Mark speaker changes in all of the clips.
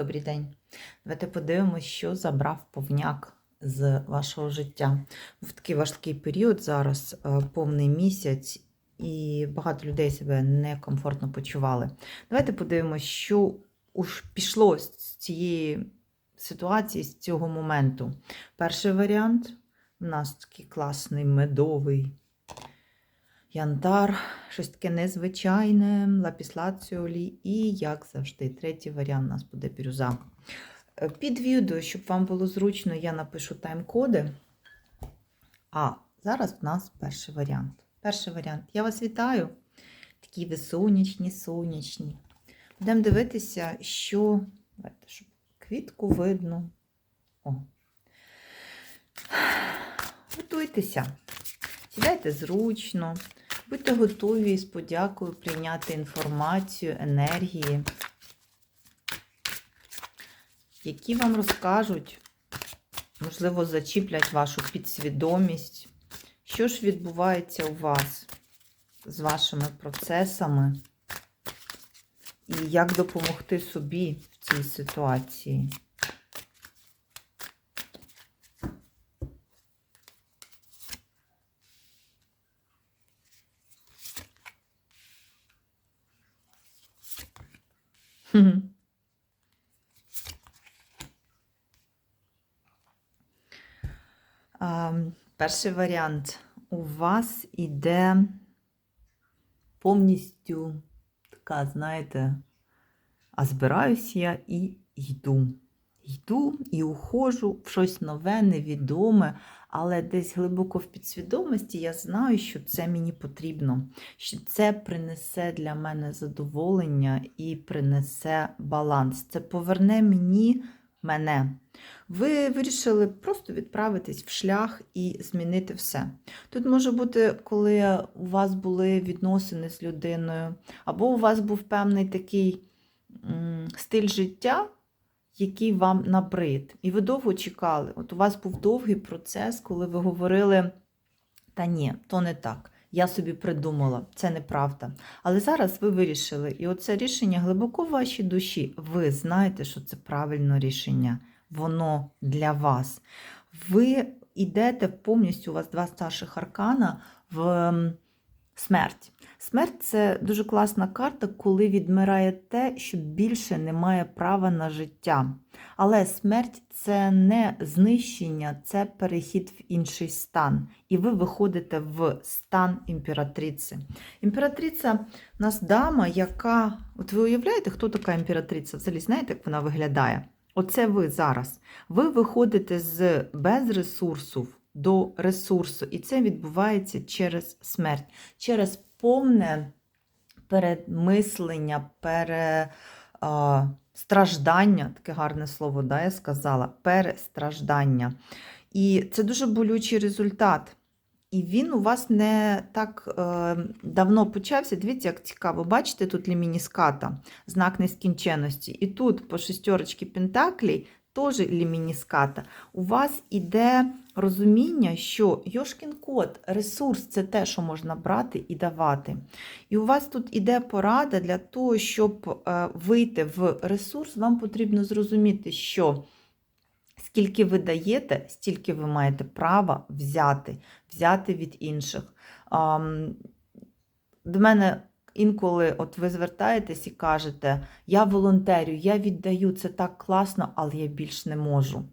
Speaker 1: Добрий день. Давайте подивимося, що забрав повняк з вашого життя. В такий важкий період зараз, е, повний місяць, і багато людей себе некомфортно почували. Давайте подивимося, що уж пішло з цієї ситуації, з цього моменту. Перший варіант у нас такий класний медовий янтар, щось таке незвичайне, лапіслаціолі і, як завжди, третій варіант у нас буде бірюза. Е, Під відео, щоб вам було зручно, я напишу тайм-коди. А зараз в нас перший варіант. Перший варіант. Я вас вітаю. Такі ви сонячні, сонячні. Будемо дивитися, що. Давайте, щоб квітку видно. О. Готуйтеся. Сідайте зручно, будьте готові з подякою прийняти інформацію, енергії, які вам розкажуть, можливо, зачіплять вашу підсвідомість, що ж відбувається у вас з вашими процесами, і як допомогти собі в цій ситуації. Мгм. А, Перший варіант. У вас іде повністю така, знаєте, а збираюсь я і йду. Йду і уходжу в щось нове, невідоме, але десь глибоко в підсвідомості я знаю, що це мені потрібно, що це принесе для мене задоволення і принесе баланс. Це поверне мені мене. Ви вирішили просто відправитись в шлях і змінити все. Тут може бути, коли у вас були відносини з людиною, або у вас був певний такий стиль життя, який вам набрид. І ви довго чекали. От у вас був довгий процес, коли ви говорили: та ні, то не так. Я собі придумала, це неправда. Але зараз ви вирішили, і оце рішення глибоко в вашій душі. Ви знаєте, що це правильне рішення, воно для вас. Ви йдете повністю, у вас два старших аркана в ем, смерть. Смерть це дуже класна карта, коли відмирає те, що більше не має права на життя. Але смерть це не знищення, це перехід в інший стан. І ви виходите в стан імператриці. Імператриця у нас дама, яка. От ви уявляєте, хто така імператриця? Взагалі, знаєте, як вона виглядає? Оце ви зараз. Ви виходите з без ресурсу до ресурсу, і це відбувається через смерть, через повне перемислення, перестраждання, таке гарне слово, да, я сказала, перестраждання. І це дуже болючий результат. І він у вас не так е, давно почався. Дивіться, як цікаво. Бачите, тут лімініската, знак нескінченності. І тут по шестерочці Пентаклей теж лімініската. У вас іде розуміння, що Йошкін код, ресурс це те, що можна брати і давати. І у вас тут іде порада для того, щоб е, вийти в ресурс, вам потрібно зрозуміти, що. Скільки ви даєте, стільки ви маєте права взяти, взяти від інших. До мене інколи от ви звертаєтесь і кажете, я волонтерю, я віддаю, це так класно, але я більш не можу.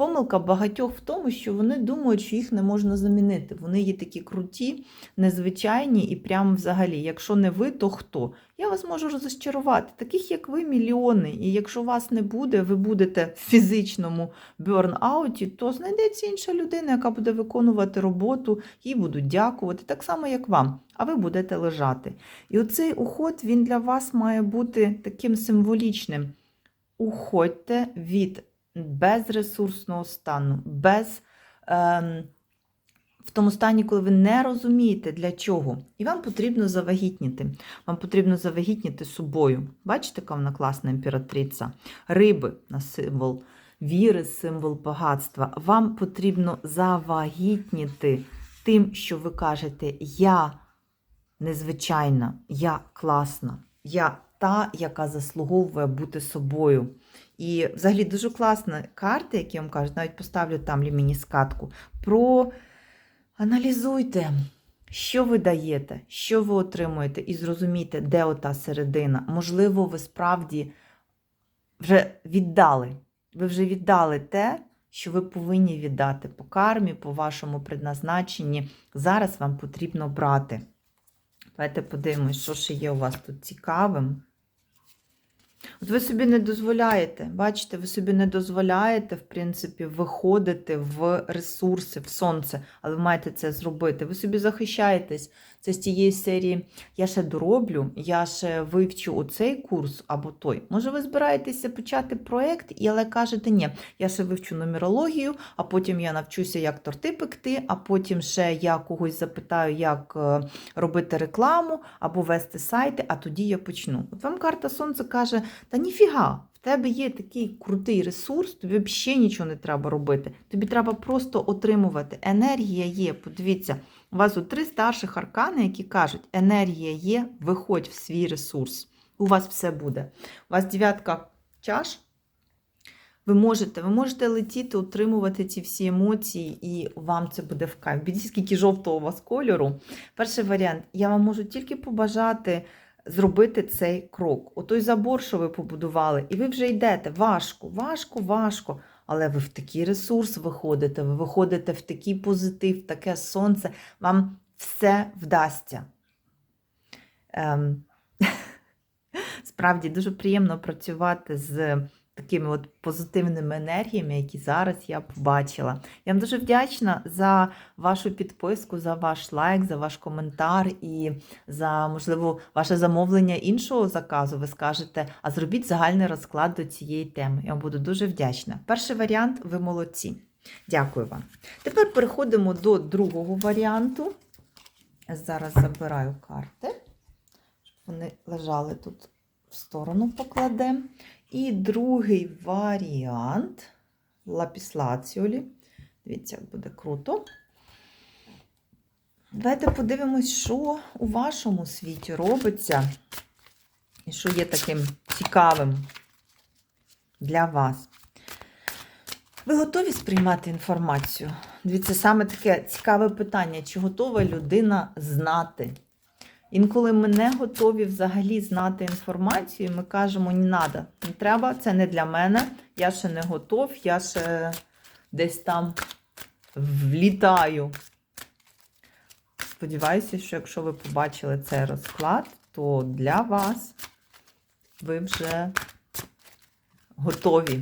Speaker 1: Помилка багатьох в тому, що вони думають, що їх не можна замінити. Вони є такі круті, незвичайні і прямо взагалі, якщо не ви, то хто? Я вас можу розчарувати. Таких, як ви, мільйони. І якщо вас не буде, ви будете в фізичному бёрнауті, то знайдеться інша людина, яка буде виконувати роботу, їй будуть дякувати, так само, як вам, а ви будете лежати. І оцей уход він для вас має бути таким символічним. Уходьте від безресурсного стану, без, ем, в тому стані, коли ви не розумієте, для чого. І вам потрібно завагітніти. Вам потрібно завагітніти собою. Бачите, яка вона класна імператриця? Риби на символ віри, символ багатства. Вам потрібно завагітніти тим, що ви кажете, я незвичайна, я класна, я та, яка заслуговує бути собою. І взагалі дуже класна карта, які я вам кажу, навіть поставлю там міні-скатку. Про аналізуйте, що ви даєте, що ви отримуєте, і зрозумійте, де ота середина. Можливо, ви справді вже віддали. Ви вже віддали те, що ви повинні віддати по кармі, по вашому предназначенні. Зараз вам потрібно брати. Давайте подивимось, що ще є у вас тут цікавим. От ви собі не дозволяєте, бачите, ви собі не дозволяєте, в принципі, виходити в ресурси, в сонце, але ви маєте це зробити. Ви собі захищаєтесь. Це з тієї серії я ще дороблю, я ще вивчу оцей курс або той. Може, ви збираєтеся почати проєкт, але кажете, ні, я ще вивчу нумерологію, а потім я навчуся, як торти пекти, а потім ще я когось запитаю, як е, робити рекламу або вести сайти, а тоді я почну. От вам карта Сонце каже: та ніфіга, в тебе є такий крутий ресурс, тобі взагалі нічого не треба робити. Тобі треба просто отримувати. Енергія є. Подивіться, у вас тут три старших аркани, які кажуть, енергія є, виходь в свій ресурс. У вас все буде. У вас дев'ятка чаш. Ви можете, ви можете летіти, отримувати ці всі емоції, і вам це буде в кайф. Бідіть, скільки жовтого у вас кольору. Перший варіант. Я вам можу тільки побажати зробити цей крок. Отой забор, що ви побудували, і ви вже йдете. Важко, важко, важко. Але ви в такий ресурс виходите, ви виходите в такий позитив, таке сонце, вам все вдасться. Ем, Справді дуже приємно працювати з такими от позитивними енергіями, які зараз я побачила. Я вам дуже вдячна за вашу підписку, за ваш лайк, за ваш коментар і за, можливо, ваше замовлення іншого заказу. Ви скажете, а зробіть загальний розклад до цієї теми. Я вам буду дуже вдячна. Перший варіант ви молодці. Дякую вам. Тепер переходимо до другого варіанту. Зараз забираю карти, щоб вони лежали тут в сторону покладемо. І другий варіант лапіслаціолі. Дивіться, як буде круто. Давайте подивимось, що у вашому світі робиться, і що є таким цікавим для вас. Ви готові сприймати інформацію? Дивіться, саме таке цікаве питання, чи готова людина знати? Інколи ми не готові взагалі знати інформацію, ми кажемо, не треба, не треба, це не для мене, я ще не готов, я ще десь там влітаю. Сподіваюся, що якщо ви побачили цей розклад, то для вас ви вже готові.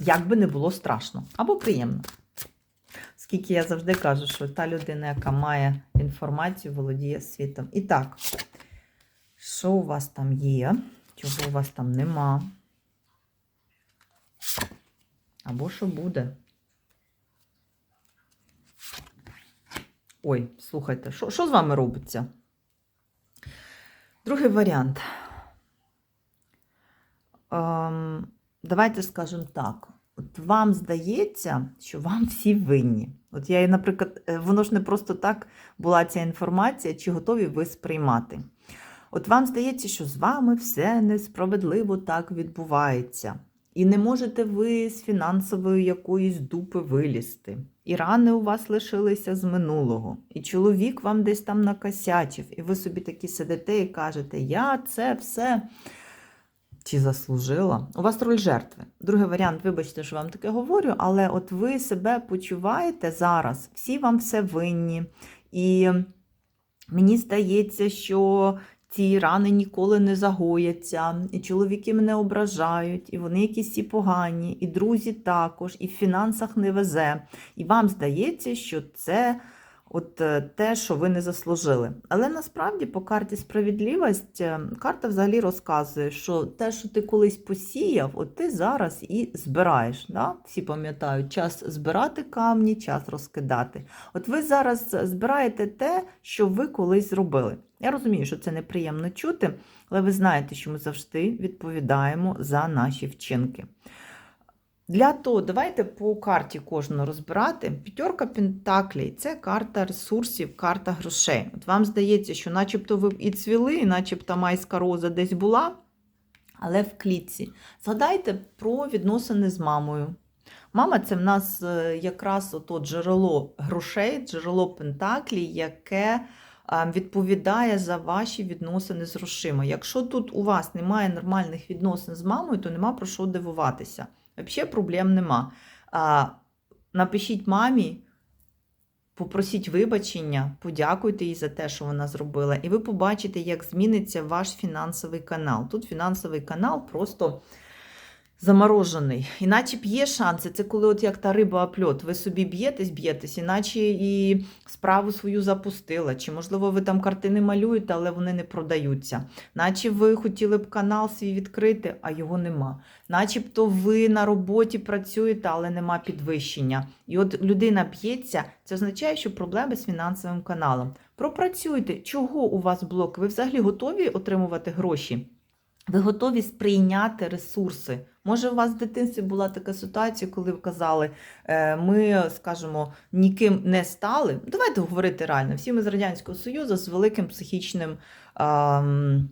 Speaker 1: Як би не було страшно або приємно. Скільки я завжди кажу, що та людина, яка має інформацію, володіє світом. І так, що у вас там є, чого у вас там нема? Або що буде? Ой, слухайте, що, що з вами робиться? Другий варіант. Ем, давайте скажемо так. От вам здається, що вам всі винні. От я, наприклад, е, воно ж не просто так була ця інформація, чи готові ви сприймати. От вам здається, що з вами все несправедливо так відбувається. І не можете ви з фінансової якоїсь дупи вилізти. І рани у вас лишилися з минулого. І чоловік вам десь там накосячив, і ви собі такі сидите і кажете, я це все. Чи заслужила? У вас роль жертви. Другий варіант, вибачте, що вам таке говорю, але от ви себе почуваєте зараз, всі вам все винні. І мені здається, що ці рани ніколи не загояться, і чоловіки мене ображають, і вони якісь всі погані, і друзі також, і в фінансах не везе. І вам здається, що це от е, те, що ви не заслужили. Але насправді по карті справедливість е, карта взагалі розказує, що те, що ти колись посіяв, от ти зараз і збираєш. Да? Всі пам'ятають, час збирати камні, час розкидати. От ви зараз збираєте те, що ви колись зробили. Я розумію, що це неприємно чути, але ви знаєте, що ми завжди відповідаємо за наші вчинки. Для того, давайте по карті кожного розбирати. П'ятерка Пентаклей це карта ресурсів, карта грошей. От вам здається, що начебто ви і цвіли, і начебто майська роза десь була, але в клітці. Згадайте про відносини з мамою. Мама це в нас е, якраз ото джерело грошей, джерело Пентаклі, яке е, відповідає за ваші відносини з грошима. Якщо тут у вас немає нормальних відносин з мамою, то нема про що дивуватися. Взагалі проблем нема. А, Напишіть мамі, попросіть вибачення, подякуйте їй за те, що вона зробила, і ви побачите, як зміниться ваш фінансовий канал. Тут фінансовий канал просто заморожений. Іначе б є шанси. Це коли, от як та риба опльот, ви собі б'єтесь, б'єтесь, іначе і справу свою запустила. Чи, можливо, ви там картини малюєте, але вони не продаються. Наче ви хотіли б канал свій відкрити, а його нема. Начебто ви на роботі працюєте, але нема підвищення. І от людина б'ється, це означає, що проблеми з фінансовим каналом. Пропрацюйте, чого у вас блок? Ви взагалі готові отримувати гроші? Ви готові сприйняти ресурси. Може, у вас в дитинстві була така ситуація, коли ви казали, е, ми, скажімо, ніким не стали. Давайте говорити реально. Всі ми з Радянського Союзу з великим психічним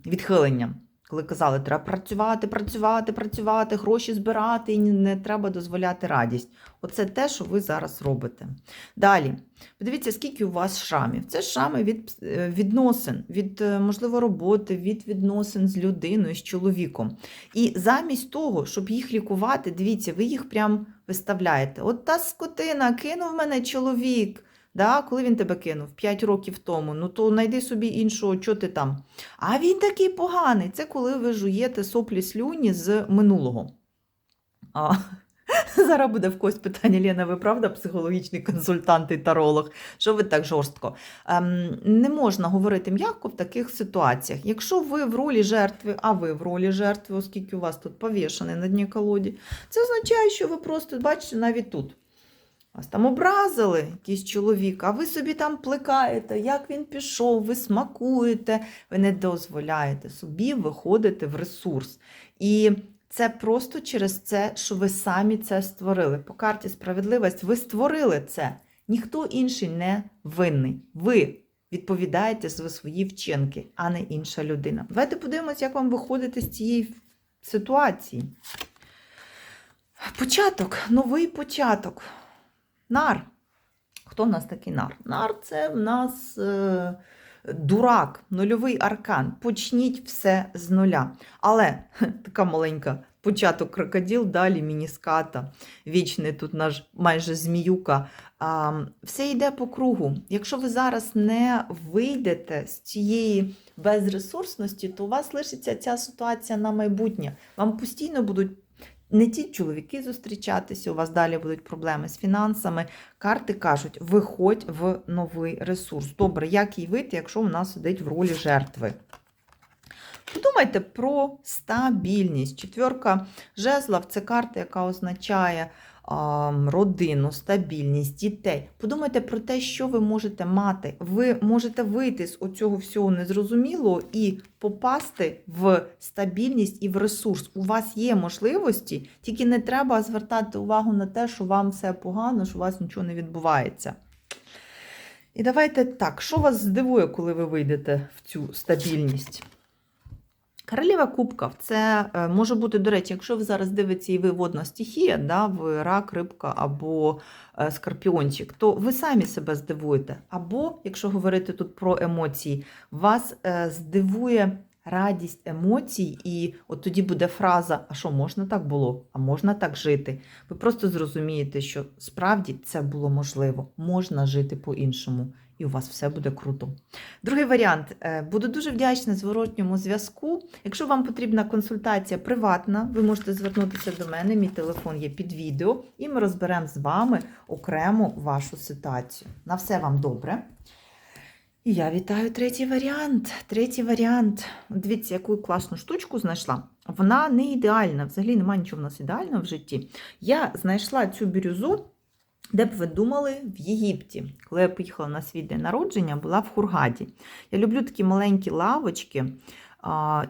Speaker 1: відхиленням. Коли казали, треба працювати, працювати, працювати, гроші збирати і не треба дозволяти радість. Оце те, що ви зараз робите. Далі, подивіться, скільки у вас шрамів. Це шрами від е, відносин, від, е, можливо, роботи, від відносин з людиною, з чоловіком. І замість того, щоб їх лікувати, дивіться, ви їх прям виставляєте. От та скотина кинув мене чоловік. Да, коли він тебе кинув 5 років тому, ну то знайди собі іншого, що ти там. А він такий поганий. Це коли ви жуєте соплі слюні з минулого. А, Зараз буде в когось питання, Лена, ви правда психологічний консультант і таролог? Що ви так жорстко? Ем, не можна говорити м'яко в таких ситуаціях. Якщо ви в ролі жертви, а ви в ролі жертви, оскільки у вас тут повішаний на дні колоді, це означає, що ви просто бачите навіть тут. Вас там образили якийсь чоловік, а ви собі там плекаєте, як він пішов, ви смакуєте, ви не дозволяєте собі виходити в ресурс. І це просто через це, що ви самі це створили. По карті справедливість ви створили це. Ніхто інший не винний. Ви відповідаєте за свої вчинки, а не інша людина. Давайте подивимося, як вам виходити з цієї ситуації. Початок, новий початок. Нар. Хто в нас такий нар? Нар це в нас е, дурак, нульовий аркан. Почніть все з нуля. Але така маленька початок крокодил, далі мініската, вічний тут наш майже зміюка. А, все йде по кругу. Якщо ви зараз не вийдете з цієї безресурсності, то у вас лишиться ця ситуація на майбутнє. Вам постійно будуть не ті чоловіки зустрічатися, у вас далі будуть проблеми з фінансами. Карти кажуть, виходь в новий ресурс. Добре, як їй вийти, якщо вона сидить в ролі жертви? Подумайте про стабільність. Четверка жезлов це карта, яка означає родину, стабільність, дітей. Подумайте про те, що ви можете мати. Ви можете вийти з оцього всього незрозумілого і попасти в стабільність і в ресурс. У вас є можливості, тільки не треба звертати увагу на те, що вам все погано, що у вас нічого не відбувається. І давайте так, що вас здивує, коли ви вийдете в цю стабільність? Королева кубків це е, може бути, до речі, якщо ви зараз дивитеся і ви водна стихія, да, ви рак, рибка або е, скорпіончик, то ви самі себе здивуєте. Або, якщо говорити тут про емоції, вас е, здивує радість емоцій, і от тоді буде фраза: а що можна так було? А можна так жити? Ви просто зрозумієте, що справді це було можливо, можна жити по-іншому. І у вас все буде круто. Другий варіант. Е, Буду дуже вдячна зворотньому зв'язку. Якщо вам потрібна консультація приватна, ви можете звернутися до мене. Мій телефон є під відео, і ми розберемо з вами окремо вашу ситуацію. На все вам добре. Я вітаю третій варіант. Третій варіант. Дивіться, яку класну штучку знайшла. Вона не ідеальна, взагалі немає нічого в нас ідеального в житті. Я знайшла цю бірюзу. Де б ви думали, в Єгипті, коли я поїхала на свій день народження, була в Хургаді. Я люблю такі маленькі лавочки,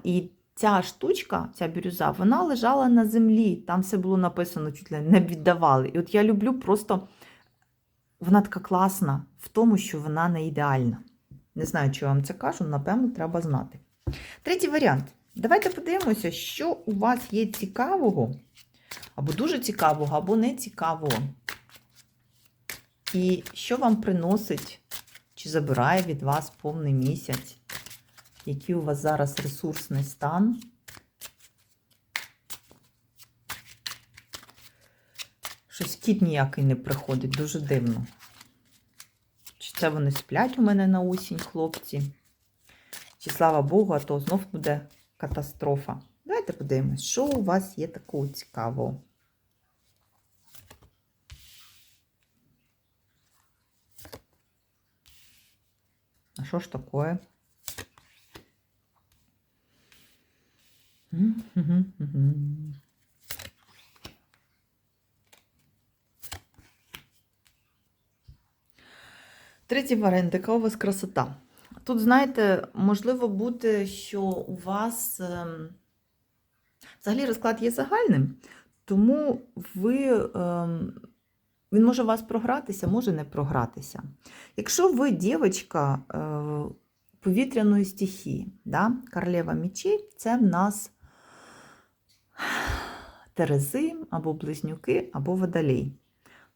Speaker 1: і ця штучка, ця бірюза, вона лежала на землі. Там все було написано, чуть ли не віддавали. І от я люблю просто, вона така класна в тому, що вона не ідеальна. Не знаю, чи вам це кажу, напевно, треба знати. Третій варіант. Давайте подивимося, що у вас є цікавого, або дуже цікавого, або не цікавого. І що вам приносить чи забирає від вас повний місяць? Який у вас зараз ресурсний стан? Щось кіт ніякий не приходить, дуже дивно. Це вони сплять у мене на осінь, хлопці? Чи слава Богу, а то знов буде катастрофа. Давайте подивимось, що у вас є такого цікавого. А що ж таке? М-м-м-м. Третій варіант, яка у вас красота? Тут, знаєте, можливо бути, що у вас ем, взагалі розклад є загальним, тому ви, ем, він може у вас програтися, може не програтися. Якщо ви дівчинка е, повітряної стихії, да? королева мечей, це в нас Терези, або близнюки, або водолій.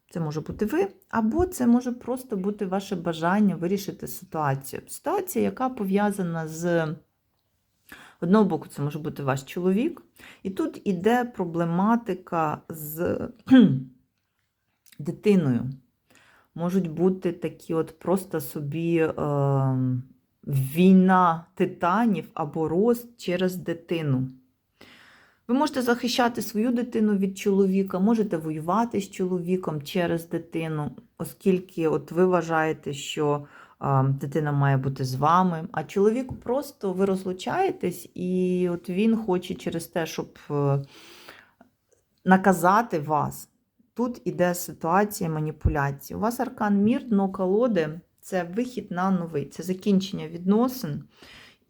Speaker 1: Це може бути ви, або це може просто бути ваше бажання вирішити ситуацію. Ситуація, яка пов'язана з одного боку, це може бути ваш чоловік, і тут іде проблематика з дитиною. Можуть бути такі от просто собі е, війна титанів або рост через дитину. Ви можете захищати свою дитину від чоловіка, можете воювати з чоловіком через дитину, оскільки от ви вважаєте, що дитина має бути з вами, а чоловік просто ви розлучаєтесь, і от він хоче через те, щоб е, наказати вас. Тут іде ситуація маніпуляції. У вас аркан мір, дно колоди це вихід на новий, це закінчення відносин.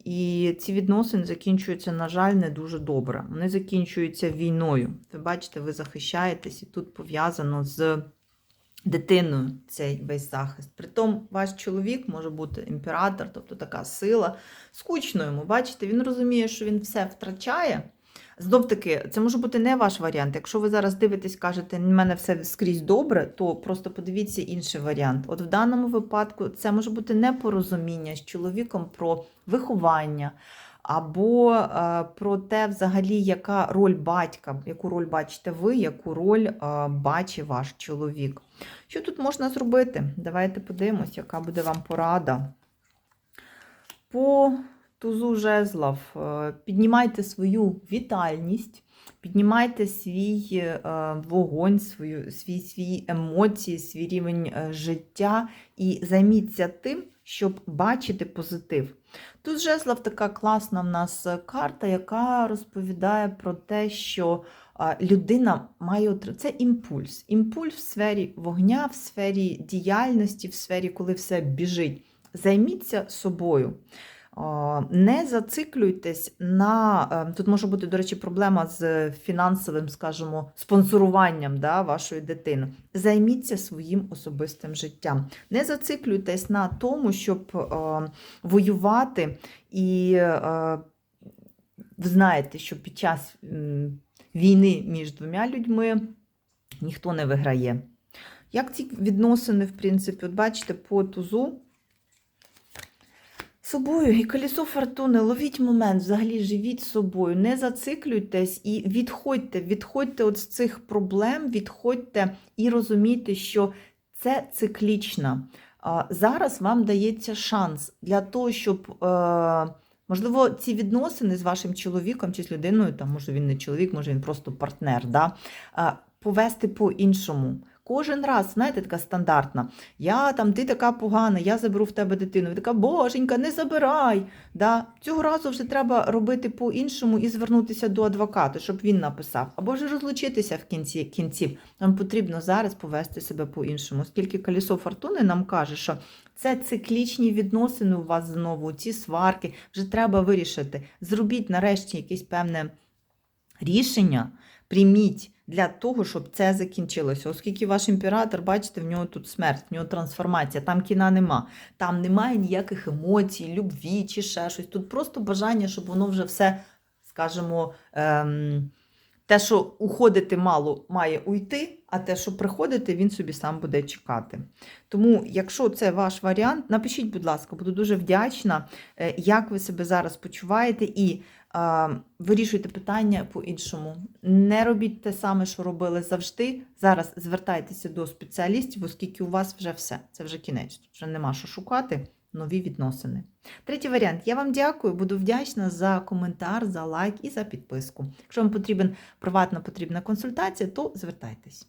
Speaker 1: І ці відносини закінчуються, на жаль, не дуже добре. Вони закінчуються війною. Ви бачите, ви захищаєтесь, і тут пов'язано з дитиною цей весь захист. Притом, ваш чоловік може бути імператор, тобто така сила, скучно йому. Бачите, він розуміє, що він все втрачає. Знов таки, це може бути не ваш варіант. Якщо ви зараз дивитесь, кажете, в мене все скрізь добре, то просто подивіться інший варіант. От в даному випадку це може бути непорозуміння з чоловіком про виховання, або е, про те, взагалі, яка роль батька, яку роль бачите ви, яку роль е, бачить ваш чоловік. Що тут можна зробити? Давайте подивимось, яка буде вам порада. По тузу жезлов, е, піднімайте свою вітальність, піднімайте свій е, вогонь, свою, свій, свої емоції, свій рівень е, життя і займіться тим, щоб бачити позитив. Тут жезлов така класна в нас карта, яка розповідає про те, що людина має це імпульс. Імпульс в сфері вогня, в сфері діяльності, в сфері, коли все біжить. Займіться собою. Не зациклюйтесь на. Е, тут може бути, до речі, проблема з фінансовим, скажімо, спонсоруванням да, вашої дитини. Займіться своїм особистим життям. Не зациклюйтесь на тому, щоб е, воювати, і е, ви знаєте, що під час війни між двома людьми ніхто не виграє. Як ці відносини, в принципі, от бачите, по тузу собою і колесо фортуни, ловіть момент, взагалі живіть собою, не зациклюйтесь і відходьте, відходьте от з цих проблем, відходьте і розумійте, що це циклічно. Зараз вам дається шанс для того, щоб, е, можливо, ці відносини з вашим чоловіком чи з людиною, там, може він не чоловік, може він просто партнер, да, повести по-іншому кожен раз, знаєте, така стандартна. Я там, ти така погана, я заберу в тебе дитину. Ви така, боженька, не забирай. Да? Цього разу вже треба робити по-іншому і звернутися до адвоката, щоб він написав. Або ж розлучитися в кінці кінців. Нам потрібно зараз повести себе по-іншому. Оскільки колесо фортуни нам каже, що це циклічні відносини у вас знову, ці сварки, вже треба вирішити. Зробіть нарешті якесь певне рішення, прийміть для того, щоб це закінчилося. Оскільки ваш імператор, бачите, в нього тут смерть, в нього трансформація, там кіна нема. Там немає ніяких емоцій, любві чи ще щось. Тут просто бажання, щоб воно вже все, скажімо, ем, те, що уходити мало, має уйти, а те, що приходити, він собі сам буде чекати. Тому, якщо це ваш варіант, напишіть, будь ласка, буду дуже вдячна, е, як ви себе зараз почуваєте, і вирішуйте питання по-іншому. Не робіть те саме, що робили завжди. Зараз звертайтеся до спеціалістів, оскільки у вас вже все. Це вже кінець. Вже нема що шукати. Нові відносини. Третій варіант. Я вам дякую, буду вдячна за коментар, за лайк і за підписку. Якщо вам потрібен приватна потрібна консультація, то звертайтесь.